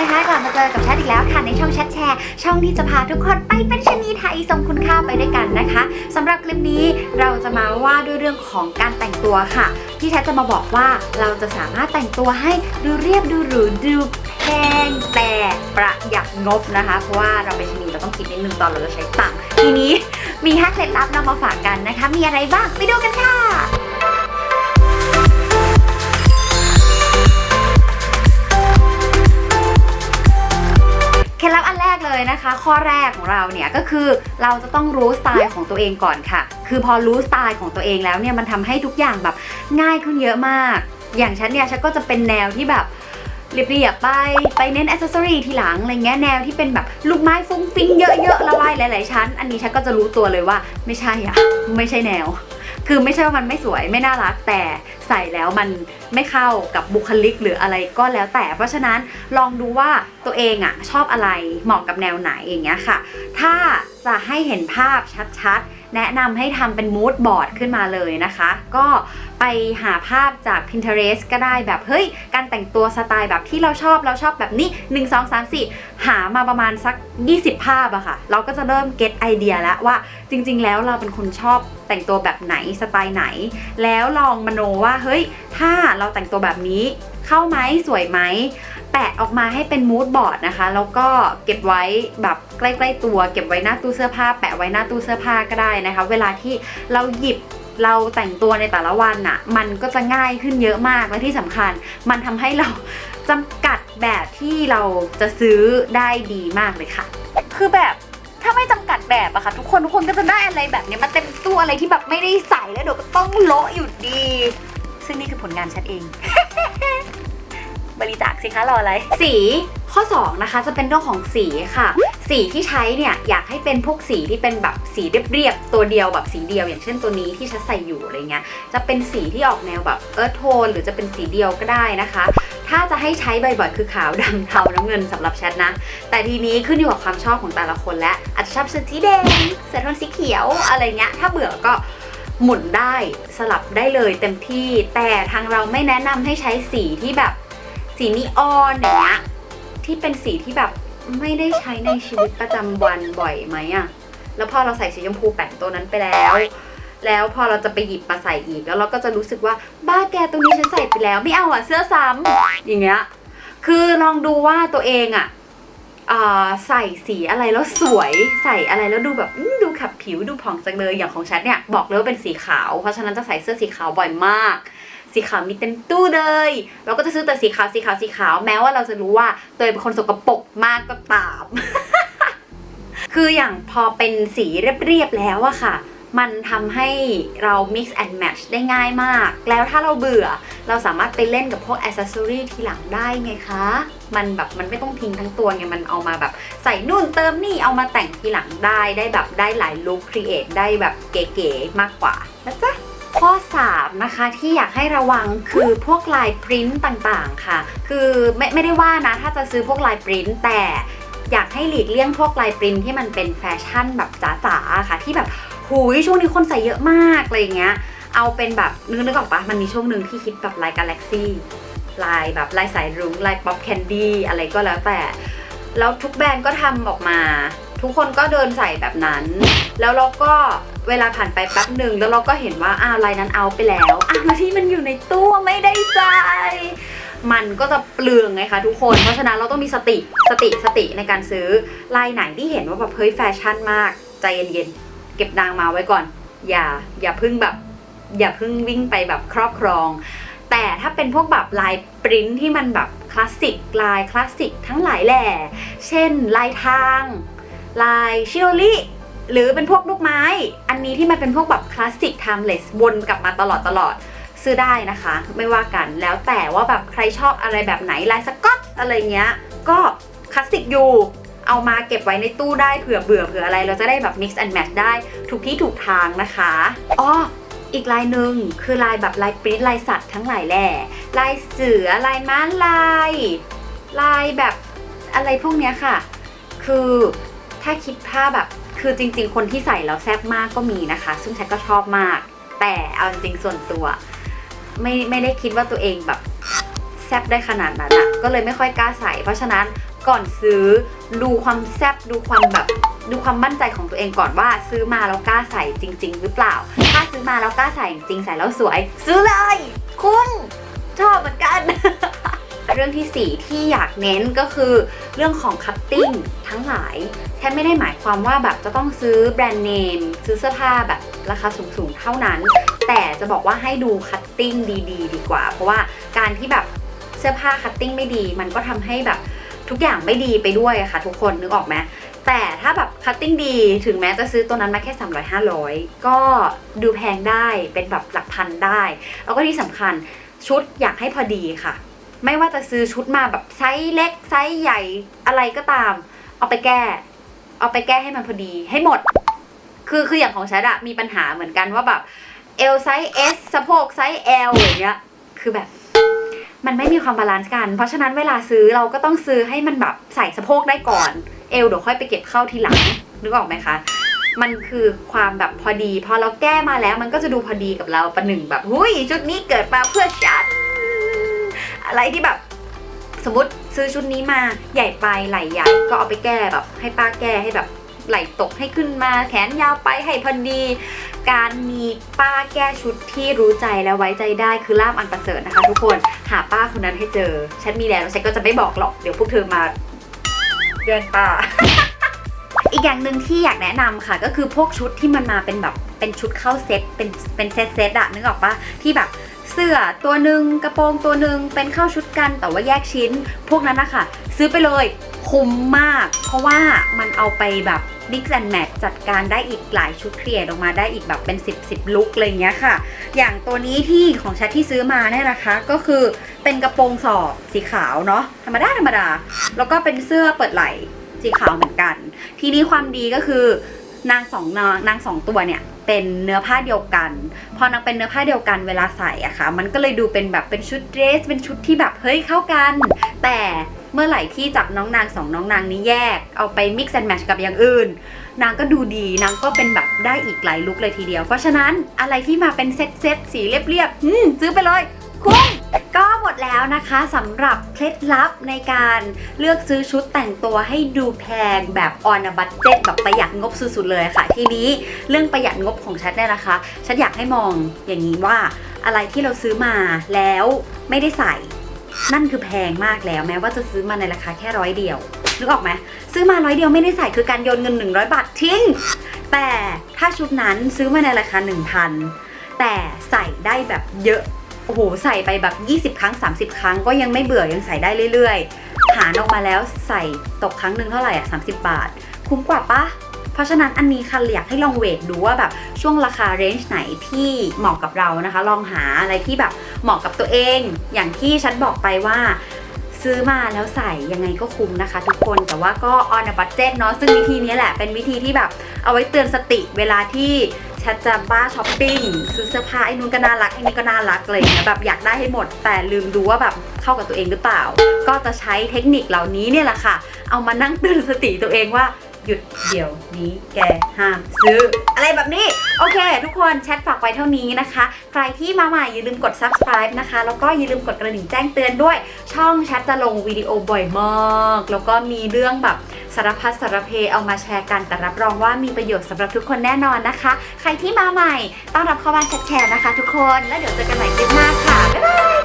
นะคะกลับมาเจอกับแชทอีกแล้วค่ะในช่องแชทแชร์ ช่องที่จะพาทุกคนไปเป็นชนีไทยทรงคุณค่าไปด้วยกันนะคะสำหรับคลิปนี้เราจะมาว่าด้วยเรื่องของการแต่งตัวค่ะที่แชทจะมาบอกว่าเราจะสามารถแต่งตัวให้ดูเรียบดูหรูดูแพงแต่ประหยัดงบนะคะ เพราะว่าเราเป็นชนีเราต้องคิดนิดนึงตอนเราจะใช้ตังค์ทีนี้มีห้าเคล็ดลับนำมาฝากกันนะคะ มีอะไรบ้างไปดูกันค่ะ ล็ดลับอันแรกเลยนะคะ ข้อแรกของเราเนี่ยก็คือเราจะต้องรู้สไตล์ของตัวเองก่อนค่ะ คือพอรู้สไตล์ของตัวเองแล้วเนี่ยมันทำให้ทุกอย่างแบบง่ายขึ้นเยอะมาก อย่างฉันเนี่ยฉันก็จะเป็นแนวที่แบบเรียบๆไป ไปเน้นอ c เซสซอรีทีหลังอะไรเงี้ยแนวที่เป็นแบบลูกไม้ฟุ้งฟิ้งเยอะๆละลายหลายๆชั้น อันนี้ฉันก็จะรู้ตัวเลยว่าไม่ใช่อะไม่ใช่แนว คือไม่ใช่ว่ามันไม่สวยไม่น่ารักแต่ ใส่แล้วมันไม่เข้ากับบุคลิกหรืออะไรก็แล้วแต่ เพราะฉะนั้นลองดูว่าตัวเองอะชอบอะไรเหมาะกับแนวไหนอย่างเงี้ยค่ะ ถ้าจะให้เห็นภาพชัดๆ แนะนำให้ทำเป็นมูดบอร์ดขึ้นมาเลยนะคะ ก็ไปหาภาพจาก Pinterest ก็ได้แบบ เฮ้ย การแต่งตัวสไตล์แบบที่เราชอบเราชอบแบบนี้ 1 2 3 4 หามาประมาณสัก 20 ภาพอะค่ะ เราก็จะเริ่มเก็ตไอเดียแล้วว่าจริง ๆ แล้วเราเป็นคนชอบแต่งตัวแบบไหนสไตล์ไหน แล้วลองมโนว่าเฮ้ย ถ้าเราแต่งตัวแบบนี้ เข้าไหมสวยไหมแปะออกมาให้เป็นมูดบอร์ดนะคะ แล้วก็เก็บไว้แบบใกล้ๆตัว เก็บไว้หน้าตู้เสื้อผ้า แปะไว้หน้าตู้เสื้อผ้าก็ได้นะคะ เวลาที่เราหยิบเราแต่งตัวในแต่ละวันน่ะ มันก็จะง่ายขึ้นเยอะมากและที่สำคัญ มันทำให้เราจำกัดแบบที่เราจะซื้อได้ดีมากเลยค่ะ คือแบบถ้าไม่จำกัดแบบอะค่ะ ทุกคนทุกคนก็จะได้อะไรแบบนี้มาเต็มตู้อะไรที่แบบไม่ได้ใส่แล้วเดี๋ยวก็ต้องโละอยู่ดี ซึ่งนี่คือผลงานฉันเอง บริจาคสิคะรออะไร สีข้อ2นะคะจะเป็นเรื่องของสีค่ะ สีที่ใช้เนี่ยอยากให้เป็นพวกสีที่เป็นแบบสีเรียบๆตัวเดียวแบบสีเดียว อย่างเช่นตัวนี้ที่ฉันใส่อยู่อะไรเงี้ยจะเป็นสีที่ออกแนวแบบเอิร์ธโทนหรือจะเป็นสีเดียวก็ได้นะคะ ถ้าจะให้ใช้บ่อยๆคือขาวดำเทาน้ำเงินสำหรับแชทนะ แต่ทีนี้ขึ้นอยู่กับความชอบของแต่ละคนและอาจจะชอบสีแดงเสื้อโทนสีเขียวอะไรเงี้ยถ้าเบื่อก็ หมุนได้สลับได้เลยเต็มที่ แต่ทางเราไม่แนะนำให้ใช้สีที่แบบ สีนีออนอย่างเงี้ยที่เป็นสีที่แบบไม่ได้ใช้ในชีวิตประจำวันบ่อยไหมอะแล้วพอเราใส่สีชมพูแปะตัวนั้นไปแล้ว แล้วพอเราจะไปหยิบมาใส่อีกแล้วเราก็จะรู้สึกว่าบ้าแกตรงนี้ฉันใส่ไปแล้ว ไม่เอาอะเสื้อซ้ำอย่างเงี้ย คือลองดูว่าตัวเองอะอ่า ใส่สีอะไรแล้วสวยใส่อะไรแล้วดูแบบดูขับผิวดูผ่องจังเลยอย่างของฉันเนี่ยบอกเลยว่าเป็นสีขาว เพราะฉะนั้นจะใส่เสื้อสีขาวบ่อยมาก สีขาวมีเต็มตู้เลย เราก็จะซื้อแต่สีขาวสีขาวสีขาวแม้ว่าเราจะรู้ว่าตัวเองเป็นคนสกปรกมากก็ตาม คืออย่างพอเป็นสีเรียบๆแล้วอะค่ะ มันทำให้เรา mix and match ได้ง่ายมาก แล้วถ้าเราเบื่อ เราสามารถไปเล่นกับพวกอ c เซสซอรีทีหลังได้ไงคะ มันแบบมันไม่ต้องทิ้งทั้งตัวไง มันเอามาแบบใส่นู่นเติมนี่ เอามาแต่งทีหลังได้ ได้แบบได้หลายลุคครีเอทได้แบบเก๋ๆมากกว่านะจ๊ะข้อ 3 นะคะที่อยากให้ระวังคือพวกลายปริ้นต่างๆค่ะ คือไม่ไม่ได้ว่านะ ถ้าจะซื้อพวกลายปริ้นแต่อยากให้หลีกเลี่ยงพวกลายปริ้นที่มันเป็นแฟชั่นแบบจ๋าๆค่ะที่แบบ หูยช่วงนี้คนใส่เยอะมากอะไรอย่างเงี้ย เอาเป็นแบบนึกนึกออกปะมันมีช่วงหนึ่งที่คิดแบบลายกาแล็กซี่ลายแบบลายสายรุ้งลายป๊อปแคนดี้อะไรก็แล้วแต่ แล้วทุกแบรนด์ก็ทำออกมา ทุกคนก็เดินใส่แบบนั้น แล้วเราก็เวลาผ่านไปแป๊บหนึ่งแล้วเราก็เห็นว่าอ้าวลายนั้นเอาไปแล้วอะมาที่มันอยู่ในตู้ไม่ได้ใจมันก็จะเปลืองไงคะทุกคน เพราะฉะนั้นเราต้องมีสติสติสติในการซื้อลายไหนที่เห็นว่าแบบเฮ้ยแฟชั่นมาก ใจเย็นๆ เก็บนางมาไว้ก่อน อย่าอย่าพึ่งแบบ อย่าพึ่งวิ่งไปแบบครอบครอง แต่ถ้าเป็นพวกแบบลายปริ้นที่มันแบบคลาสสิกลายคลาสสิกทั้งหลายแหล่ เช่น ลายทาง ลายชิโรลิหรือเป็นพวกลูกไม้ อันนี้ที่มันเป็นพวกแบบคลาสสิกไทม์เลสวนกลับมาตลอดตลอดซื้อได้นะคะ ไม่ว่ากันแล้วแต่ว่าแบบใครชอบอะไรแบบไหนลายสก๊อตอะไรเงี้ย ก็คลาสสิกอยู่ เอามาเก็บไว้ในตู้ได้เผื่อเบื่อเผื่ออะไร เราจะได้แบบ mix and match ได้ถูกที่ถูกทางนะคะอ๋ออีกลายหนึ่งคือลายแบบลายปริ้นลายสัตว์ทั้งหลายแหล่ลายเสือลายม้าลาย ลายแบบอะไรพวกเนี้ยค่ะ คือถ้าคิดภาพแบบคือจริง ๆ คนที่ใส่แล้วแซ่บมากก็มีนะคะ ซึ่งฉันก็ชอบมาก แต่เอาจริงๆส่วนตัว ไม่ไม่ได้คิดว่าตัวเองแบบแซบได้ขนาดนั้นอะก็เลยไม่ค่อยกล้าใส่ เพราะฉะนั้น ก่อนซื้อดูความแซบดูความแบบดูความมั่นใจของตัวเองก่อนว่า ซื้อมาแล้วกล้าใส่จริง ๆ หรือเปล่า ถ้าซื้อมาแล้วกล้าใส่จริงใส่แล้วสวย ซื้อเลย คุณชอบเหมือนกัน เรื่องที่สี่ที่อยากเน้นก็คือ เรื่องของคัตติ้งทั้งหลายแค่ไม่ได้หมายความว่าแบบจะต้องซื้อแบรนด์เนมซื้อเสื้อผ้าแบบราคาสูงๆเท่านั้น แต่จะบอกว่าให้ดูคัตติ้งดีๆ ดีกว่า เพราะว่าการที่แบบเสื้อผ้าคัตติ้งไม่ดี มันก็ทำให้แบบ ทุกอย่างไม่ดีไปด้วยค่ะ ทุกคนนึกออกไหมแต่ถ้าแบบคัตติ้งดีถึงแม้จะซื้อตัวนั้นมาแค่ 300 500 ก็ดูแพงได้เป็นแบบหลักพันได้ แล้วก็ที่สำคัญชุดอยากให้พอดีค่ะ ไม่ว่าจะซื้อชุดมาแบบไซส์เล็กไซส์ใหญ่อะไรก็ตาม เอาไปแก้ เอาไปแก้ให้มันพอดีให้หมด คือคืออย่างของฉันอะมีปัญหาเหมือนกันว่าแบบเอลไซส์ S สะโพกไซส์ L อย่างเงี้ยคือแบบ มันไม่มีความบาลานซ์กัน เพราะฉะนั้นเวลาซื้อเราก็ต้องซื้อให้มันแบบใส่สะโพกได้ก่อน เอวเดี๋ยวค่อยไปเก็บเข้าทีหลัง นึกออกไหมคะ มันคือความแบบพอดี พอเราแก้มาแล้วมันก็จะดูพอดีกับเราประหนึ่งแบบหุยชุดนี้เกิดมาเพื่อฉัน อะไรที่แบบสมมติซื้อชุดนี้มาใหญ่ไปไหลใหญ่ก็เอาไปแก้แบบ ให้ป้าแก้ให้แบบ ไหล่ตกให้ขึ้นมา แขนยาวไปให้พอดี การมีป้าแก้ชุดที่รู้ใจและไว้ใจได้คือล่ามอันประเสริฐนะคะ ทุกคนหาป้าคนนั้นให้เจอฉันมีแล้วแล้วฉันก็จะไม่บอกหรอกเดี๋ยวพวกเธอมาเดือนป้าอีกอย่างหนึ่งที่อยากแนะนำค่ะ ก็คือพวกชุดที่มันมาเป็นแบบเป็นชุดเข้าเซ็ตเป็นเป็นเซ็ตเซ็ตอะนึกออกปะที่แบบเสื้อตัวหนึ่งกระโปรงตัวหนึ่งเป็นเข้าชุดกันแต่ว่าแยกชิ้น พวกนั้นนะคะซื้อไปเลยคุ้มมาก เพราะว่ามันเอาไปแบบ mix and match จัดการได้อีกหลายชุดเครียดออกมาได้อีกแบบเป็น 10 10ลุกอะไรอย่างเงี้ยค่ะ อย่างตัวนี้ที่ของชัดที่ซื้อมาเนี่ยนะคะ ก็คือเป็นกระโปรงสอบสีขาวเนาะธรรมดาธรรมดา แล้วก็เป็นเสื้อเปิดไหล่สีขาวเหมือนกัน ทีนี้ความดีก็คือนางสองนางนางสองตัวเนี่ยเป็นเนื้อผ้าเดียวกัน พอนางเป็นเนื้อผ้าเดียวกันเวลาใส่อะค่ะ มันก็เลยดูเป็นแบบเป็นชุดเดรส เป็นชุดที่แบบเฮ้ยเข้ากัน แต่ เมื่อไหร่ที่จับน้องนางสองน้องนางนี้แยก เอาไป mix and match กับอย่างอื่น นางก็ดูดีนางก็เป็นแบบได้อีกหลายลุคเลยทีเดียว เพราะฉะนั้นอะไรที่มาเป็นเซตเซตสีเรียบๆซื้อไปเลยคุ้มก็หมดแล้วนะคะสำหรับเคล็ดลับในการเลือกซื้อชุดแต่งตัวให้ดูแพงแบบออนบัตเจ็ตแบบประหยัดงบสุดๆเลยค่ะ ทีนี้เรื่องประหยัดงบของฉันเนี่ยนะคะฉันอยากให้มองอย่างนี้ว่าอะไรที่เราซื้อมาแล้วไม่ได้ใส่ นั่นคือแพงมากแล้วแม้ว่าจะซื้อมาในราคาแค่ร้อยเดียวนึกออกไหมซื้อมาร้อยเดียวไม่ได้ใส่คือการโยนเงิน 100 บาททิ้ง แต่ถ้าชุดนั้นซื้อมาในราคา 1,000 แต่ใส่ได้แบบเยอะโอ้โหใส่ไปแบบ 20 ครั้ง 30 ครั้งก็ยังไม่เบื่อยังใส่ได้เรื่อยๆ หารออกมาแล้วใส่ตกครั้งหนึ่งเท่าไหร่อะ30 บาท คุ้มกว่าปะ เพราะฉะนั้นอันนี้ค่ะอยากให้ลองเวทดูว่าแบบช่วงราคาเรนจ์ไหนที่เหมาะกับเรานะคะ ลองหาอะไรที่แบบเหมาะกับตัวเอง อย่างที่ฉันบอกไปว่าซื้อมาแล้วใส่ยังไงก็คุ้มนะคะ ทุกคนแต่ว่าก็ on a budget เนาะซึ่งวิธีนี้แหละเป็นวิธีที่แบบเอาไว้เตือนสติเวลาที่ฉันจะบ้าช้อปปิ้งซื้อเสื้อผ้าไอ้นู้นก็น่ารักไอ้นี่ก็น่ารักอะไรอย่างเงี้ยแบบอยากได้ให้หมด แต่ลืมดูว่าแบบเข้ากับตัวเองหรือเปล่า ก็จะใช้เทคนิคเหล่านี้เนี่ยแหละค่ะ เอามานั่งเตือนสติตัวเองว่า หยุดเดี๋ยวนี้แกห้ามซื้อ อะไรแบบนี้ โอเค ทุกคนแชทฝากไว้เท่านี้นะคะ ใครที่มาใหม่อย่าลืมกด subscribe นะคะ แล้วก็อย่าลืมกดกระดิ่งแจ้งเตือนด้วย ช่องแชทจะลงวิดีโอบ่อยมาก แล้วก็มีเรื่องแบบสารพัดสารเพเอามาแชร์กัน แต่รับรองว่ามีประโยชน์สำหรับทุกคนแน่นอนนะคะ ใครที่มาใหม่ ต้อนรับเข้าบ้าแชทแชร์นะคะ ทุกคน แล้วเดี๋ยวเจอกันใหม่คลิปหน้าค่ะบ๊ายบาย